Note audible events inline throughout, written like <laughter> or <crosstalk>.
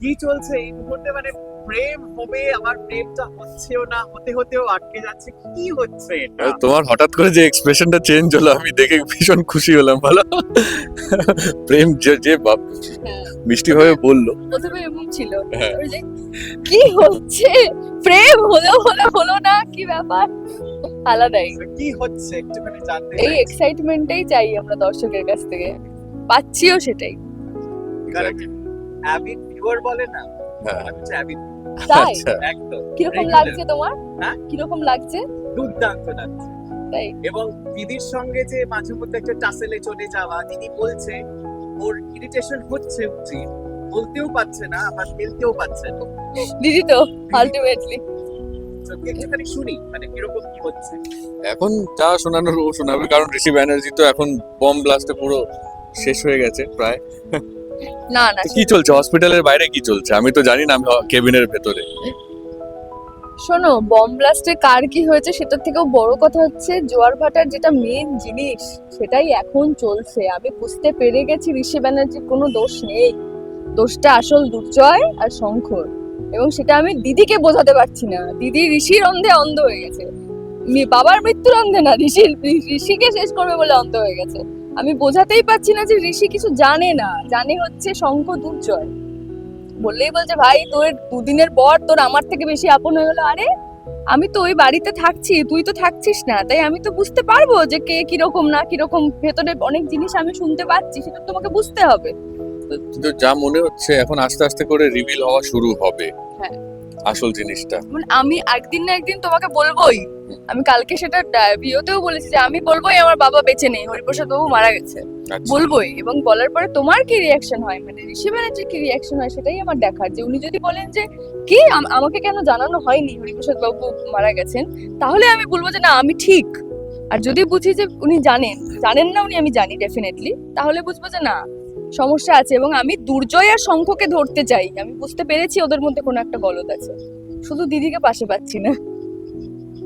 কি চলছে এই মুহূর্তে? মানে প্রেম হবে আমার প্রেমটা হচ্ছেও না হতে হতেও আটকে যাচ্ছে কি হচ্ছে এটা? তোমার হঠাৎ করে যে এক্সপ্রেশনটা চেঞ্জ হলো আমি দেখে ভীষণ খুশি হলাম ভালো প্রেম যে যে বাপ মিষ্টি ভাবে বলল। প্রথমে এমন ছিল। হ্যাঁ। কি হচ্ছে? প্রেম হলো হলো হলো না? কি ব্যাপার? আলাদাই। কি হচ্ছে একটুখানি জানতে এই এক্সাইটমেন্টটাই চাই আমরা দর্শকের কাছ থেকে। পাচ্ছিও সেটাই। অ্যাভিড ভিউয়ার বলে না। হ্যাঁ। তাই? আচ্ছা। একদম। কীরকম লাগছে তোমার? হ্যাঁ? কীরকম লাগছে? দুর্দান্ত লাগছে। তাই। এবং দিদির সঙ্গে যে মাঝে মধ্যে একটা টাসেলে চলে যাওয়া দিদি বলছে ওর ইরিটেশন হচ্ছে উচিত। বলতেও পারছে না আবার খেলতেও পারছে না। দিদি তো আলটিমেটলি তো শুনি মানে কীরকম কি হচ্ছে? এখন যা শোনানোর ও শোনাবে কারণ ঋষি ব্যানার্জি তো এখন বম ব্লাস্টে পুরো শেষ হয়ে গেছে প্রায়। না না কি চলছে? হসপিটালের বাইরে কি চলছে? আমি তো জানি না আমি কেবিনের ভেতরে। শোনো বম ব্লাস্টে কার কি হয়েছে সেটার থেকেও বড় কথা হচ্ছে জোয়ার ভাটার যেটা মেন জিনিস সেটাই এখন চলছে। আমি বুঝতে পেরে গেছি ঋষি ব্যানার্জির কোনো দোষ নেই। দোষটা আসল দুর্জয় আর শঙ্কর। এবং সেটা আমি দিদিকে বোঝাতে পারছি না। দিদি ঋষির অন্ধে অন্ধ হয়ে গেছে। বাবার মৃত্যুর অন্ধে না ঋষির ঋষিকে শেষ করবে বলে অন্ধ হয়ে গেছে। আমি বোঝাতেই পারছি না যে ঋষি কিছু জানে না। জানে হচ্ছে শঙ্খ দুর্জয়। বললেই বলছে ভাই তোর দুদিনের পর তোর আমার থেকে বেশি আপন হয়ে গেলো। আরে আমি তো ওই বাড়িতে থাকছি তুই তো থাকছিস না। তাই আমি তো বুঝতে পারব যে কে কীরকম না কীরকম ভেতরে অনেক জিনিস আমি শুনতে পাচ্ছি সেটা তোমাকে বুঝতে হবে। কিন্তু যা মনে হচ্ছে এখন আস্তে আস্তে করে রিভিল হওয়া শুরু হবে। হ্যাঁ। আসল জিনিসটা। মানে আমি একদিন না একদিন তোমাকে বলবোই। আমি কালকে সেটা ভিওতেও বলেছি যে আমি বলবোই আমার বাবা বেঁচে নেই হরিপ্রসাদ বাবু মারা গেছে। আচ্ছা। বলবোই এবং বলার পরে তোমার কি রিয়াকশন হয়? মানে ঋষি ব্যানার্জির কি রিয়াকশন হয় সেটাই আমার দেখার। যে উনি যদি বলেন যে কি? আম- আমাকে কেন জানানো হয়নি হরিপ্রসাদ বাবু মারা গেছেন? তাহলে আমি বলব যে না আমি ঠিক। আর যদি বুঝি যে উনি জানেন জানেন না উনি আমি জানি ডেফিনেটলি তাহলে বুঝব যে না সমস্যা আছে। এবং আমি দুর্জয় আর শঙ্খকে ধরতে চাই। আমি বুঝতে পেরেছি ওদের মধ্যে কোনো একটা গলদ আছে। শুধু দিদিকে পাশে পাচ্ছি না।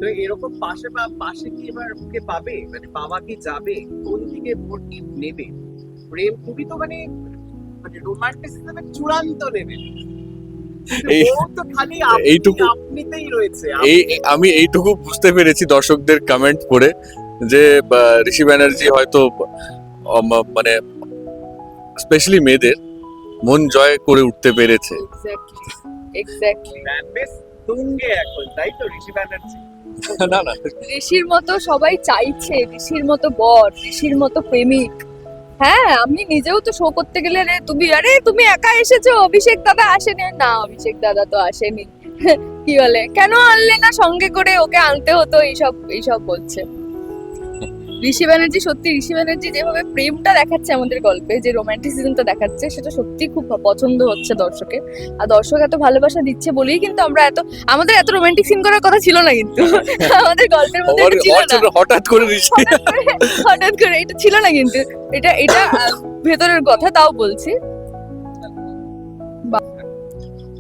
তো এরকম পাশে বা পাশে কি এবার ওকে পাবে? মানে বাবা কি যাবে? কোন দিকে ভোট নেবে? প্রেম খুবই তো মানে মানে রোমান্টিসিজমের চূড়ান্ত নেবে এইটুকু- আমি এইটুকু বুঝতে পেরেছি দর্শকদের কমেন্ট করে যে ঋষি ব্যানার্জি হয়তো মানে স্পেশালি মেয়েদের মন জয় করে উঠতে পেরেছে। এক্স্যাক্টলি এক্স্যাক্টলি তুঙ্গে এখন তাই তো ঋষি ব্যানার্জি? <laughs> না না। ঋষির মতো সবাই চাইছে, ঋষির মতো বর, ঋষির মতো প্রেমিক। হ্যাঁ আমি নিজেও তো শো করতে গেলে রে, তুমি, আরে, তুমি একা এসেছ? অভিষেক দাদা আসেনি? না, অভিষেক দাদা তো আসেনি। <laughs> কি বলে? কেন আনলে না সঙ্গে করে ওকে আনতে হতো? এইসব এইসব বলছে। ঋষি ব্যানার্জি সত্যি ঋষি ব্যানার্জি যেভাবে প্রেমটা দেখাচ্ছে আমাদের গল্পে যে রোমান্টিসিজমটা দেখাচ্ছে সেটা সত্যি খুব পছন্দ হচ্ছে দর্শকের। আর দর্শক এত ভালোবাসা দিচ্ছে বলেই কিন্তু আমরা এত আমাদের এত রোমান্টিক সিন করার কথা ছিল না কিন্তু। <laughs> আমাদের গল্পের মধ্যে এটা ছিল না। হঠাৎ করে হঠাৎ করে এটা ছিল না কিন্তু। এটা এটা ভেতরের কথা তাও বলছি।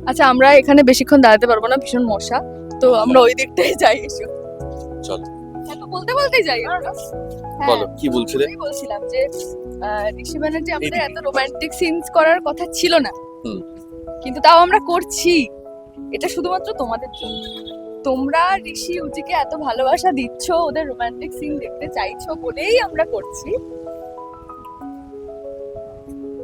আচ্ছা আমরা এখানে বেশিক্ষণ দাঁড়াতে পারব না ভীষণ মশা। তো আমরা ওই দিকটাই যাই এসো। চলো। তো বলতে বলতেই যাই আমরা। হ্যাঁ, বলো কি বলছিলে? বলছিলাম যে ঋষি ব্যানার্জি আমাদের এত রোমান্টিক সিনস করার কথা ছিল না। কিন্তু তাও আমরা করছি। এটা শুধুমাত্র তোমাদের জন্য। তোমরা ঋষি উজিকে এত ভালোবাসা দিচ্ছ ওদের রোমান্টিক সিন দেখতে চাইছো বলেই আমরা করছি।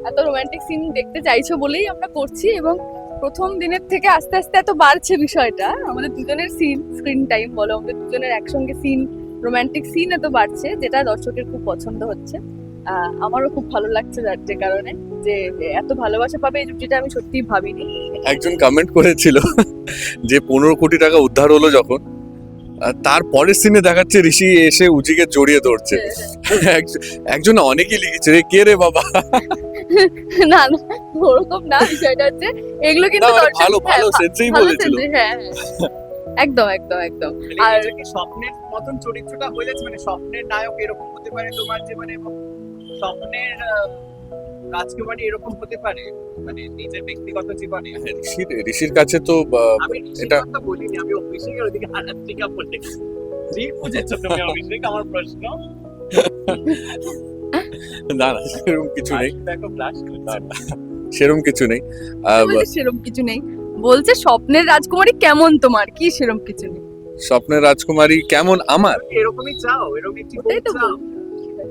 এত রোমান্টিক সিন দেখতে চাইছো বলেই আমরা করছি এবং প্রথম দিনের থেকে আস্তে আস্তে এত বাড়ছে বিষয়টা। আমাদের দুজনের সিন স্ক্রিন টাইম বলো, আমাদের দুজনের একসঙ্গে সিন রোমান্টিক সিন এত বাড়ছে, যেটা দর্শকের খুব পছন্দ হচ্ছে। আমারও খুব ভালো লাগছে যার, যে কারণে, যে এত ভালোবাসা পাবে এই জুটিটা আমি সত্যিই ভাবিনি। একজন কমেন্ট করেছিল যে পনেরো কোটি টাকা উদ্ধার হলো যখন। তার পরের সিনে দেখাচ্ছে ঋষি এসে উজিকে জড়িয়ে ধরছে। একজন- একজন অনেকেই লিখেছে রে কে রে বাবা? না না ওরকম না বিষয়টা হচ্ছে এগুলো কিন্তু মানে দর্শক- ভালো হ্যাঁ, ভালো সেন্সেই বলেছিল। হ্যাঁ হ্যাঁ। একদম একদম একদম। মানে আর- স্বপ্নের মতন চরিত্রটা হয়ে যাচ্ছে মানে স্বপ্নের নায়ক এরকম হতে পারে তোমার যে মানে স্বপ্নের আহ, রাজকুমারী এরকম হতে পারে মানে নিজের ব্যক্তিগত জীবনে। ঋষির ঋষির কাছে তো এটা- কথা বলিনি আমি অভিষেকের ওদিকে আরাত্রিকা বলে জি বুঝেছ তুমি অভিষেক আমার প্রশ্ন? না না সেরকম কিছু নেই। সেরম কিছু নেই। সেরম কিছু নেই। বলছে স্বপ্নের রাজকুমারী কেমন তোমার? কি সেরম কিছু নেই? স্বপ্নের রাজকুমারী কেমন আমার? এরকমই চাও এরকম একটি বউ ওটাই তো চাও।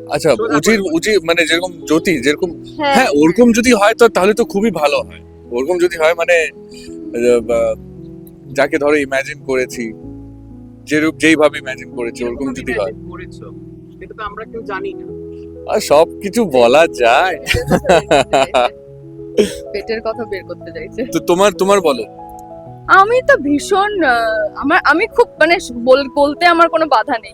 আচ্ছা উচির। উচির মানে যেরকম জ্যোতি যেরকম হ্যাঁ হ্যাঁ ওরকম যদি হয় তো তাহলে তো খুবই ভালো হয়। ওরকম যদি হয় মানে যাকে ধরো ইমাজিন করেছি যেরূপ যেইভাবে ইমাজিন করেছি ওরকম যদি হয়। এটা তো আমরা কেউ জানি না। আর সব কিছু বলা যায়। পেটের কথা বের করতে চাইছে। তো তোমার তোমার বলো। আমি তো ভীষণ আমার আমি খুব মানে বল- বলতে আমার কোনো বাধা নেই।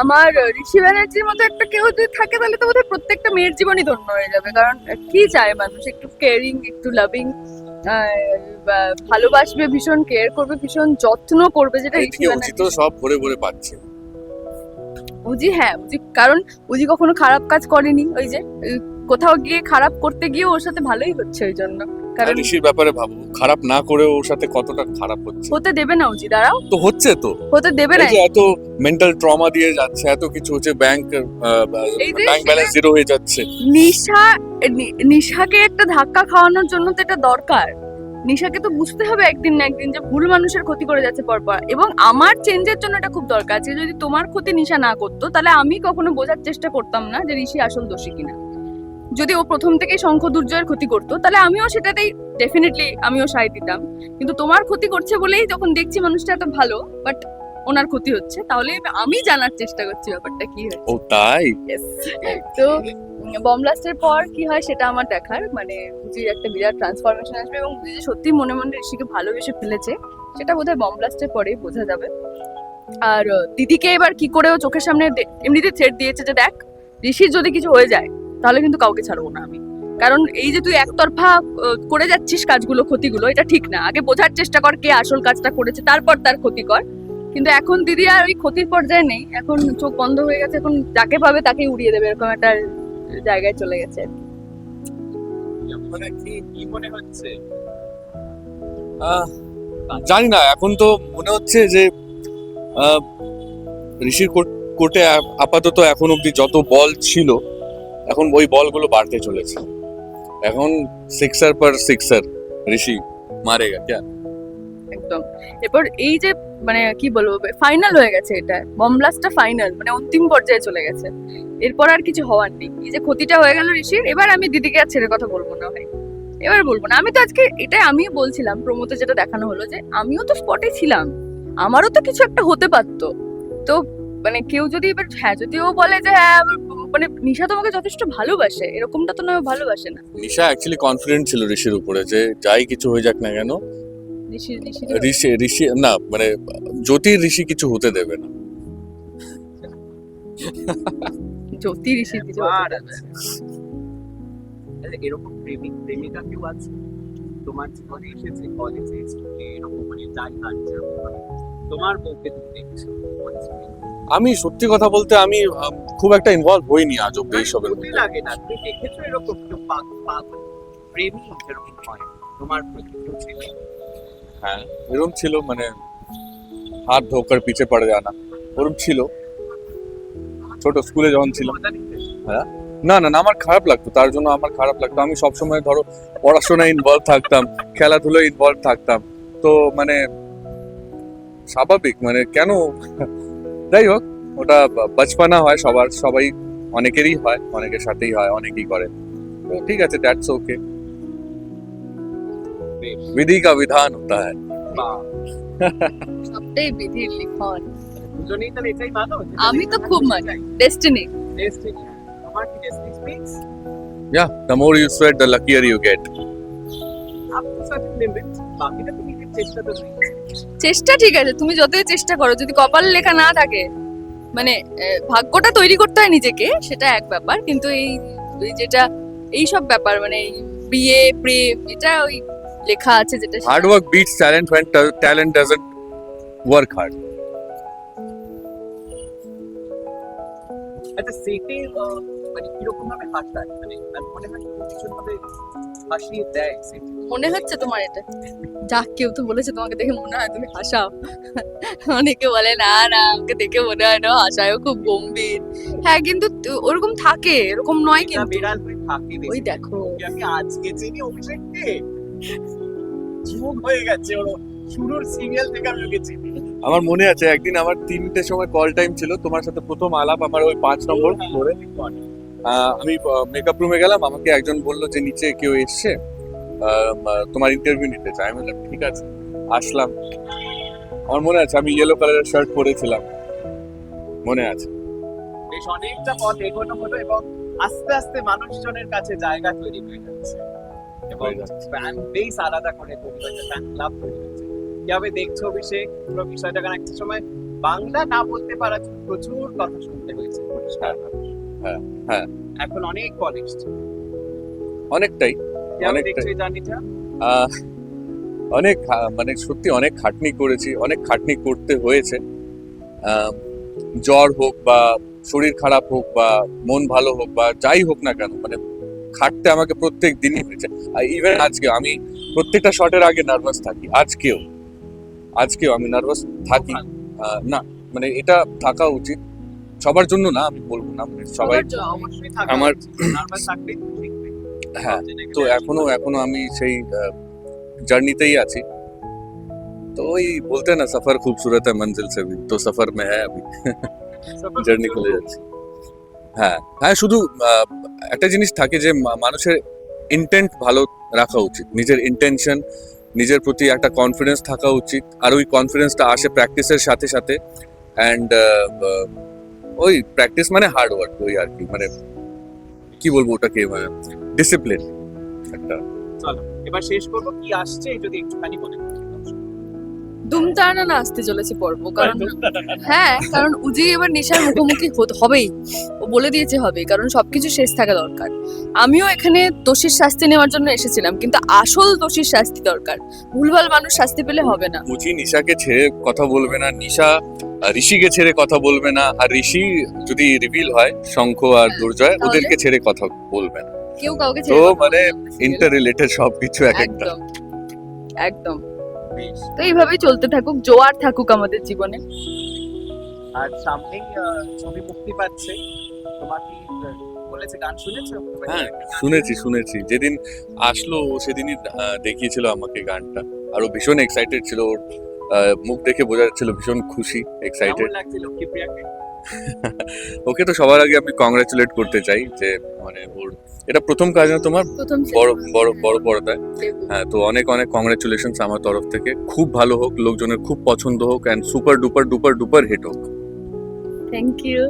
আমার ঋষি ব্যানার্জির মতো একটা কেউ যদি থাকে তাহলে তো বোধহয় প্রত্যেকটা মেয়ের জীবনই ধন্য হয়ে যাবে। কারণ কি চায় মানুষ? একটু কেয়ারিং একটু লাভিং ভালোবাসবে ভীষণ কেয়ার করবে ভীষণ যত্ন করবে যেটা ঋষি ব্যানার্জি সব ভরে ভরে পাচ্ছে। উজি হ্যাঁ উজি কারণ উজি কখনো খারাপ কাজ করেনি ওই যে কোথাও গিয়ে খারাপ করতে গিয়ে ওর সাথে ভালোই হচ্ছে ওই জন্য। কারণ ঋষির ব্যাপারে ভাবো খারাপ না করে ওর সাথে কতটা খারাপ হচ্ছে? হতে দেবে না উজি দাঁড়াও। তো হচ্ছে তো। হতে দেবে না। এই যে এত মেন্টাল ট্রমা দিয়ে যাচ্ছে এত কিছু হচ্ছে ব্যাংক এই যে ব্যাংক ব্যালেন্স জিরো হয়ে যাচ্ছে। নিশা নি- নিশাকে একটা ধাক্কা খাওয়ানোর জন্য তো এটা দরকার। নিশাকে তো বুঝতে হবে একদিন না একদিন যে ভুল মানুষের ক্ষতি করে যাচ্ছে পরপর। এবং আমার চেঞ্জের জন্য এটা খুব দরকার যে যদি তোমার ক্ষতি নিশা না করতো তাহলে আমি কখনো বোঝার চেষ্টা করতাম না যে ঋষি আসল দোষী কিনা। যদি ও প্রথম থেকেই শঙ্খ দুর্জয়ের ক্ষতি করতো তাহলে আমিও সেটাতেই ডেফিনেটলি আমিও সাই দিতাম। কিন্তু তোমার ক্ষতি করছে বলেই যখন দেখছি মানুষটা এত ভালো বাট ওনার ক্ষতি হচ্ছে তাহলে আমি জানার চেষ্টা করছি ব্যাপারটা কি হয়েছে। ও তাই? তো বম ব্লাস্টের পর কি হয় সেটা আমার দেখার মানে বুঝির একটা বিরাট ট্রান্সফরমেশন আসবে এবং বুঝি যে সত্যি মনে মনে ঋষিকে ভালোবেসে ফেলেছে সেটা বোধহয় বম ব্লাস্টের পরেই বোঝা যাবে। আর দিদিকে এবার কি করে ও চোখের সামনে এমনিতে থ্রেট দিয়েছে যে দেখ ঋষির যদি কিছু হয়ে যায় তাহলে কিন্তু কাউকে ছাড়বো না আমি। কারণ এই যে তুই একতরফা করে যাচ্ছিস কাজগুলো, ক্ষতিগুলো, এটা ঠিক না। আগে বোঝার চেষ্টা কর কে আসল কাজটা করেছে, তারপর তার ক্ষতি কর। কিন্তু এখন দিদি আর ওই ক্ষতির পর্যায়ে নেই। এখন চোখ বন্ধ হয়ে গেছে, এখন যাকে পাবে তাকে উড়িয়ে দেবে, এরকম একটা জায়গায় চলে গেছে মানে হচ্ছে? জানি না, এখন তো মনে হচ্ছে যে ঋষির কোর্টে আপাতত এখন অব্দি যত বল ছিল এখন ওই বলগুলো বাড়তে চলেছে। এখন সিক্সার পর সিক্সার ঋষি মারেগা ক্যা একদম। এরপর এই যে মানে কি বলব ফাইনাল হয়ে গেছে এটা। বম ব্লাস্টটা ফাইনাল মানে অন্তিম পর্যায়ে চলে গেছে। এরপর আর কিছু হওয়ার নেই। এই যে ক্ষতিটা হয়ে গেল ঋষির এবার আমি দিদিকে আর ছেড়ে কথা বলব না ভাই। এবার বলব না। আমি তো আজকে এটাই আমিও বলছিলাম প্রমোতে যেটা দেখানো হলো যে আমিও তো স্পটে ছিলাম। আমারও তো কিছু একটা হতে পারতো। তো মানে কেউ যদি এবার হ্যাঁ যদি ও বলে যে হ্যাঁ মানে নিশা তোমাকে যথেষ্ট ভালোবাসে এরকমটা তো না ভালোবাসে না। নিশা অ্যাকচুয়ালি কনফিডেন্ট ছিল ঋষির উপরে যে যাই কিছু হয়ে যাক না কেন ঋষি ঋষি ঋষি ঋষি না মানে জ্যোতির ঋষি কিছু হতে দেবে না। জ্যোতি ঋষি কিছু এরকম প্রেমিক প্রেমিকা কেউ আছে? তোমার জীবনে এসেছে কলেজে স্কুলে এরকম মানে যাই মানে তোমার বউকে তুমি দেখেছ? মানে আমি সত্যি কথা বলতে আমি খুব একটা ইনভলভ হইনি আজ অব্দি এইসবের হতে মধ্যে। লাগে না তুমি দেখেছ এরকম কেউ পাগ- পাগ- প্রেমিক যেরকম হয় তোমার প্রতি ছিল? হ্যাঁ এরকম ছিল মানে হাত ধোকার পিছে পড়ে জানা ওরকম ছিল। ছোট স্কুলে যখন ছিলাম। মজা নিতে না না না আমার খারাপ লাগতো তার জন্য আমার খারাপ লাগতো। আমি সবসময় ধরো পড়াশোনায় ইনভলভ থাকতাম খেলাধুলোয় ইনভলভ থাকতাম। তো মানে স্বাভাবিক মানে কেন যাই হোক ওটা ব- বচপনা হয় সবার সবাই অনেকেরই হয় অনেকের সাথেই হয় অনেকেই করে তো ঠিক আছে দ্যাটস ওকে विधि का विधान होता है বা সবটাই বিধির লিখন দুজনেই তাহলে এটাই ভালো আমি তো খুব মানি ডেস্টিনি ডেস্টিনি তোমার কি destiny speaks yeah the more you sweat the luckier you get up to certain limit বাকিটা তুমি নিজের চেষ্টা ঠিক আছে তুমি যতই চেষ্টা করো যদি কপাল লেখা না থাকে মানে ভাগ্যটা তৈরি করতে হয় নিজেকে সেটা এক ব্যাপার কিন্তু এই যেটা এই সব ব্যাপার মানে এই বিয়ে প্রেম এটা ওই লেখা আছে যেটা hard work work talent when talent doesn't work hard. আচ্ছা সেটে মানে কীরকম ভাবে হাসতায় মানে আমি মনে হয় ভীষণ ভাবে হাসিয়ে দেয় মনে হচ্ছে তোমার এটা? যাক কেউ তো বলেছে তোমাকে দেখে মনে হয় তুমি হাসাও। অনেকে বলে না না আমাকে দেখে মনে হয় না হাসায়ও খুব গম্ভীর। হ্যাঁ কিন্তু ওরকম থাকে এরকম নয় কিন্তু। বিড়াল হয়ে থাকে ওই দেখো। আমি আজকে চিনি অভিষেককে? যুগ হয়ে গেছে ওর। শুরুর সিরিয়াল থেকে আমি ওকে চিনি। আমার মনে আছে একদিন আমার তিনটে সময় কল টাইম ছিল তোমার সাথে প্রথম আলাপ আমার ওই পাঁচ নম্বর ফ্লোরে আহ, আমি মেকআপ রুমে গেলাম আমাকে একজন বলল যে নিচে কেউ এসছে তোমার ইন্টারভিউ নিতে চাই আমি বললাম ঠিক আছে আসলাম। আমার মনে আছে আমি ইয়েলো কালারের শার্ট পরেছিলাম। মনে আছে। বেশ অনেকটা পথ এগোনো হলো এবং আস্তে আস্তে মানুষজনের কাছে জায়গা তৈরি হয়ে যাচ্ছে। এবং ফ্যান বেস আলাদা করে তৈরি হয়েছে ফ্যান ক্লাব তৈরি হয়েছে কীভাবে দেখছ অভিষেক? পুরো বিষয়টা কারণ একটা সময় বাংলা না বলতে পারা প্রচুর কথা শুনতে হয়েছে। পরিষ্কার হ্যাঁ, হ্যাঁ। এখন অনেক এসছে অনেকটাই অনেকটাই। জার্নিটা? অনেক মানে সত্যি অনেক খাটনি করেছি অনেক খাটনি করতে হয়েছে। জ্বর হোক বা শরীর খারাপ হোক বা মন ভালো হোক বা যাই হোক না কেন মানে খাটতে আমাকে প্রত্যেক দিনই হয়েছে। ইভেন আজকে আমি প্রত্যেকটা শটের আগে নার্ভাস থাকি আজকেও। আজকেও আমি নার্ভাস থাকি। না মানে এটা থাকা উচিত। সবার জন্য না আমি বলবো না মানে সবাই সবার জন্য। অবশ্যই থাকা আমার- নার্ভাস থাকলেই তুমি শিখবে হ্যাঁ জেনে গেলে তো এখনো এখনো আমি সেই জার্নিতেই আছি তো ওই বলতে না সফর খুবসুরত है मंजिल से भी तो सफर में है अभी <laughs> সবার জার্নি করে যাচ্ছি হ্যাঁ হ্যাঁ শুধু আহ, একটা জিনিস থাকে যে মা- মানুষের ইন্টেন্ট ভালো রাখা উচিত নিজের ইন্টেনশন নিজের প্রতি একটা কনফিডেন্স থাকা উচিত আর ওই কনফিডেন্সটা আসে প্র্যাকটিসের সাথে সাথে অ্যান্ড ওই প্র্যাকটিস মানে হার্ড ওয়ার্ক ওই আর কি মানে কি বলব ওটাকে মানে ডিসিপ্লিন একটা। চলো এবার শেষ করব কি আসছে যদি একটুখানি বলে দিও। না আসতে চলেছে পর্ব কারণ হ্যাঁ কারণ উজি এবার নেশার মুখোমুখি হতে- হবেই ও বলে দিয়েছে হবে কারণ সবকিছু শেষ থাকা দরকার। আমিও এখানে দোষীর শাস্তি নেওয়ার জন্য এসেছিলাম কিন্তু আসল দোষীর শাস্তি দরকার ভুলভাল মানুষ শাস্তি পেলে হবে না। মুচি নিশাকে ছেড়ে কথা বলবে না নিশা ঋষিকে ছেড়ে কথা বলবে না। আর ঋষি যদি রিভিল হয় শঙ্খ আর হ্যাঁ, দুর্জয় ওদেরকে ছেড়ে কথা বলবে না। কেউ কাউকে তো মানে ইন্টার রিলেটেড সবকিছু এক একটা। একদম একদম। তো এইভাবেই চলতে থাকুক জোয়ার থাকুক আমাদের জীবনে। আর সামনেই ছবি মুক্তি পাচ্ছে। তোমার কি বলেছে গান শুনেছো? হ্যাঁ, শুনেছি শুনেছি। যেদিন আসলো সেদিনই দেখিয়েছিল আমাকে গানটা। আর ও ভীষণ এক্সাইটেড ছিল ওর মুখ দেখে বোঝা যাচ্ছিল ভীষণ খুশি এক্সাইটেড <laughs> ওকে তো সবার আগে আমি কংগ্রাচুলেট করতে চাই যে মানে ওর এটা প্রথম কাজ না তোমার? বড় বড় বড় পর্দায়। হ্যাঁ তো অনেক অনেক কংগ্রাচুলেশন আমার তরফ থেকে। খুব ভালো হোক লোকজনের খুব পছন্দ হোক and super duper duper duper hit হোক। Thank you